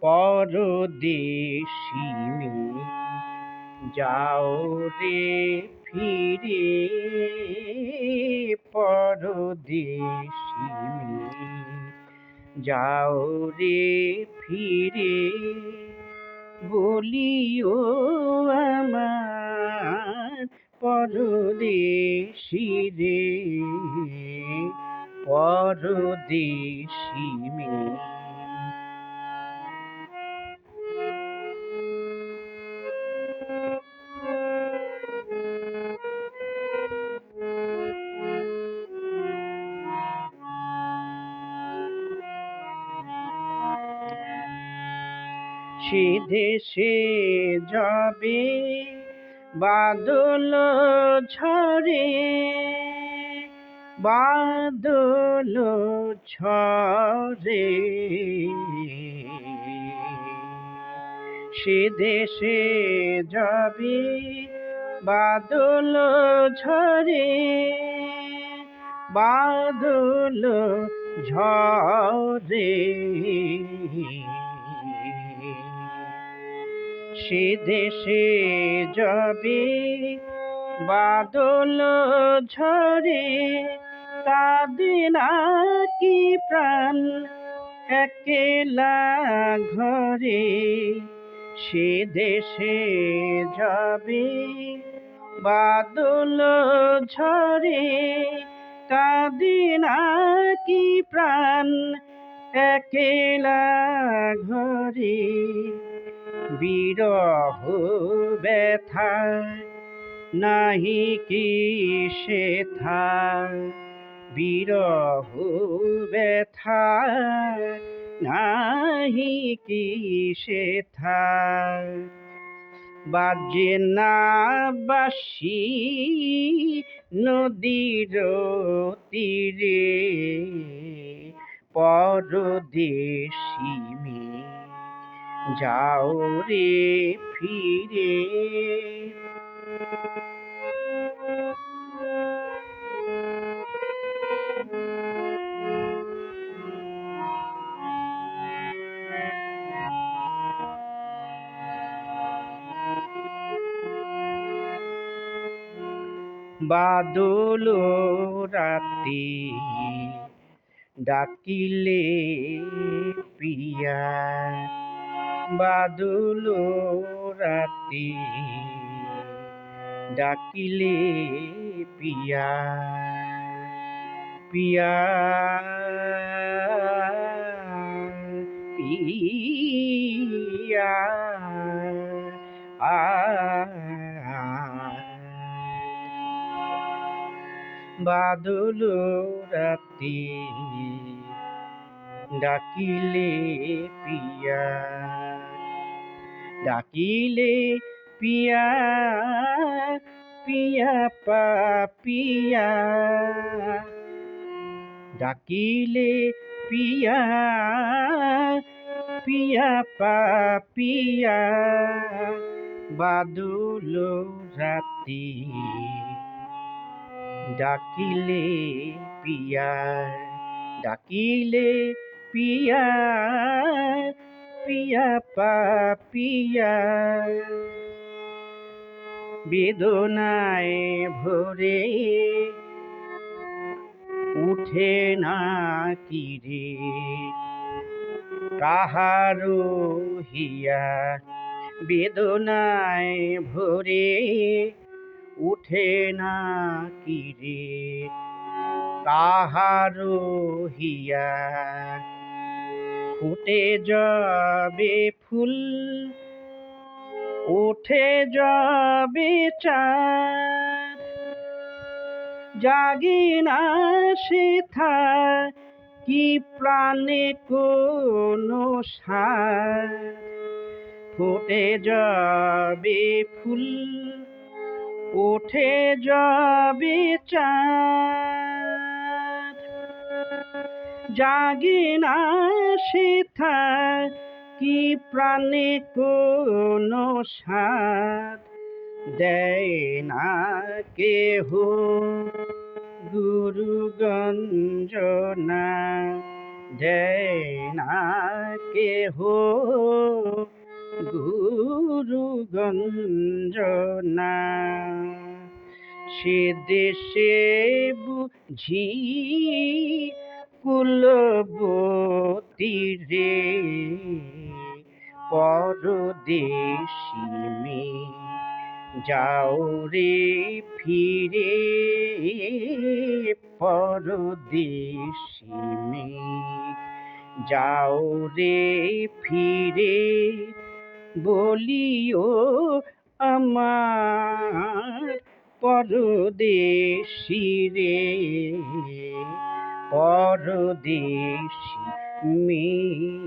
পরদেশি মেয়ে যাও রে ফিরে। পরদেশি মেয়ে যাও রে ফিরে। বলিও আমার পরদেশি রে। পরদেশি মেয়ে। সে দেশে যাবে বাদল ঝরে। বাদল ঝরে সে দেশে যাবে বাদল ঝরে। বাদল ঝরে। সে দেশে যাবে বাদল ঝরে। কাঁদে কি প্রাণ? একেলা ঘরে সে দেশে যাবে? বাদল ঝরে কাঁদে নাকি প্রাণ? একেলা ঘরে বিরহ ব্যথা, নাহি কি সেথা বিরহ ব্যথা নাহি কি বাজে না বাসি নদীর তীরে পরদেশি মেয়ে যাও রে ফিরে। বাদল রাতে ডাকিলে পিয়া বাদল রাতে ডাকিলে পিয়া পিয়া পিয়া আ বাদল রাতে ডাকিলে পিয়া ডাকিলে পিয়া পিয়া পা, পিয়া, ডাকিলে পিয়া পিয়া পা, পিয়া, বাদল রাতি ডাকিলে পিয়া ডাকিলে পিয়া পিয়া পা পিয়া বেদনায় ভরে উঠে না কিরে কাহারো হিয়া বেদনায় ভরে উঠে না কিরে কাহারো হিয়া ফুটে যাবে ফুল, উঠে যাবে চাঁদ। জাগি না সেথা কি প্রাণে কোনো সার? ফুটে যাবে ফুল উঠে যাবে জাগে না সেথা কি প্রাণে কোনো সাদ দেয় না কেহ গুরু গঞ্জনা দেয় না কেহ গুরু গঞ্জনা সে দেশে বুঝি কুলবতী রে। পরদেশি যাও রে ফিরে। পরদেশি মেয়ে, যাও রে ফিরে। বলিও আমার পরদেশি রে পরদেশি মেয়ে।